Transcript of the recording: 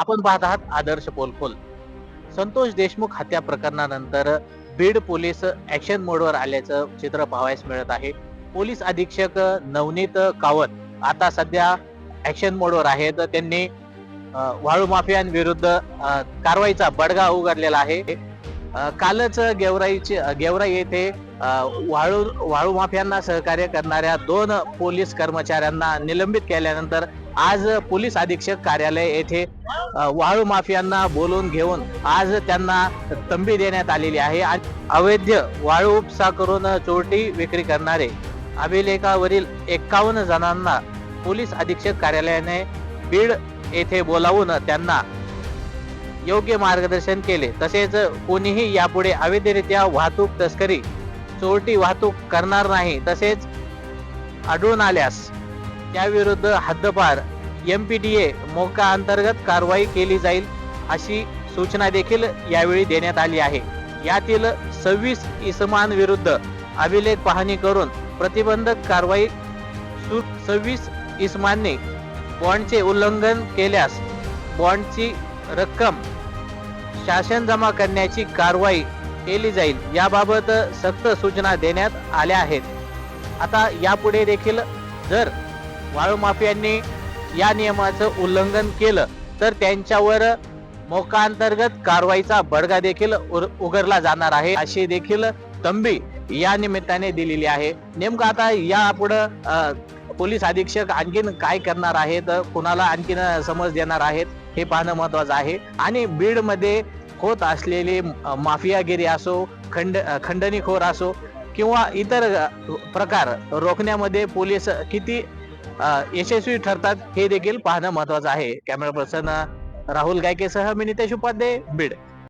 आपण पाहत आहात आदर्श पोलखोल. संतोष देशमुख हत्या प्रकरणानंतर बीड पोलीस ऍक्शन मोडवर आल्याचं चित्र पाहायस मिळत आहे. पोलीस अधीक्षक नवनीत कावत आता सध्या ऍक्शन मोडवर आहेत. त्यांनी वाळू माफियांविरुद्ध कारवाईचा बडगा उघडलेला आहे. कालच गेवराईचे गेवराई येथे वाळू वाळू माफियांना सहकार्य करणाऱ्या दोन पोलीस कर्मचाऱ्यांना निलंबित केल्यानंतर आज पोलीस अधीक्षक कार्यालय येथे वाळू माफियांना बोलून घेऊन आज त्यांना तंबी देण्यात आलेली आहे आणि अवैध वाळू उपसा करून चोरटी विक्री करणारे अभिलेखावरील एक्कावन्न जणांना पोलीस अधीक्षक कार्यालयाने बीड येथे बोलावून त्यांना योग्य मार्गदर्शन केले. तसेच कोणीही यापुढे अवैधरित्या वाहतूक तस्करी चोरटी वाहतूक करणार नाही तसेच आढळून आल्यास त्याविरुद्ध हद्दपार एम पी डी ए मोका अंतर्गत कारवाई केली जाईल अशी सूचना देखील यावेळी देण्यात आली आहे. यातील सव्वीस इसमांविरुद्ध अभिलेख पाहणी करून प्रतिबंधक कारवाई सु सव्वीस इसमांनी बॉन्डचे उल्लंघन केल्यास बॉन्डची रक्कम शासन जमा करण्याची कारवाई केली जाईल याबाबत सक्त सूचना देण्यात आल्या आहेत. आता यापुढे देखील जर वाळू माफियांनी या नियमाचं उल्लंघन केलं तर त्यांच्यावर मोका अंतर्गत कारवाईचा बडगा देखील उर- जाणार आहे. अशी देखील तंबी या निमित्ताने दिलेली आहे. नेमकं आता यापुढं पोलीस अधीक्षक आणखीन काय करणार आहेत? कुणाला आणखीन समज देणार आहेत? हे पाहणं महत्वाचं आहे. आणि बीडमध्ये होत असलेली माफियागिरी असो खंड खंडणीखोर असो किंवा इतर प्रकार रोखण्यामध्ये पोलीस किती यशस्वी ठरतात हे देखील पाहणं महत्वाचं आहे. कॅमेरा पर्सन राहुल गायकेसह मी नितेश उपाध्ये बीड.